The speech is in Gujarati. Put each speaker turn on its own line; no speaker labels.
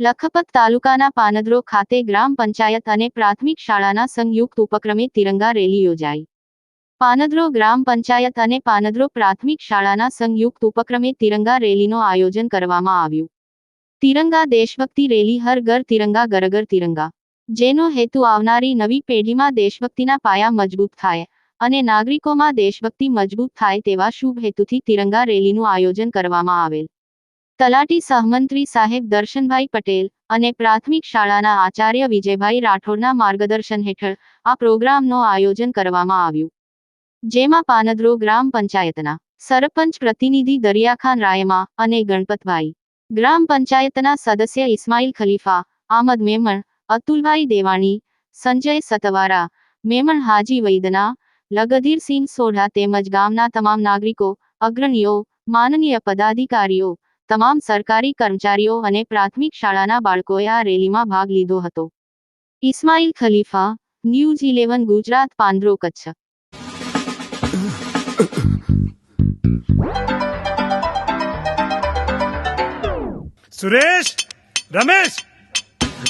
લખપત તાલુકાના પાનદ્રો ખાતે ગ્રામ પંચાયત અને પ્રાથમિક શાળાના સંયુક્ત ઉપક્રમે તિરંગા રેલી યોજાઈ. પાનદ્રો ગ્રામ પંચાયત અને પાનદ્રો પ્રાથમિક શાળાના સંયુક્ત ઉપક્રમે તિરંગા રેલીનું આયોજન કરવામાં આવ્યું. તિરંગા દેશભક્તિ રેલી હર ઘર તિરંગા ગરગર તિરંગા. જેનો હેતુ આવનારી નવી પેઢીમાં દેશભક્તિના પાયા મજબૂત થાય અને નાગરિકોમાં દેશભક્તિ મજબૂત થાય તેવા શુભ હેતુથી તિરંગા રેલીનું આયોજન કરવામાં આવેલ. તલાટી સહમંત્રી સાહેબ દર્શનભાઈ પટેલ અને પ્રાથમિક શાળાના આચાર્ય વિજયભાઈ રાઠોડના માર્ગદર્શન હેઠળ આ પ્રોગ્રામનું આયોજન કરવામાં આવ્યું. જેમાં પાનદ્રો ગ્રામ પંચાયતના સરપંચ પ્રતિનિધિ દરિયાખાન રાયમા અને ગણપતભાઈ. ગ્રામ પંચાયતના સદસ્ય ઇસ્માઇલ ખલીફા, આમદ મેમણ અતુલભાઈ દેવાણી, સંજય સતવારા, મેમણ હાજી વૈદના લગધીરસિંહ સોઢા તેમજ ગામના તમામ નાગરિકો, અગ્રણીઓ, માનનીય પદાધિકારીઓ, તમામ સરકારી કર્મચારીઓ અને પ્રાથમિક શાળાના બાળકોએ આ રેલીમાં ભાગ લીધો હતો. Ismail Khalifa, news eleven, Gujarat, Pandro Kutch.
Suresh, Ramesh!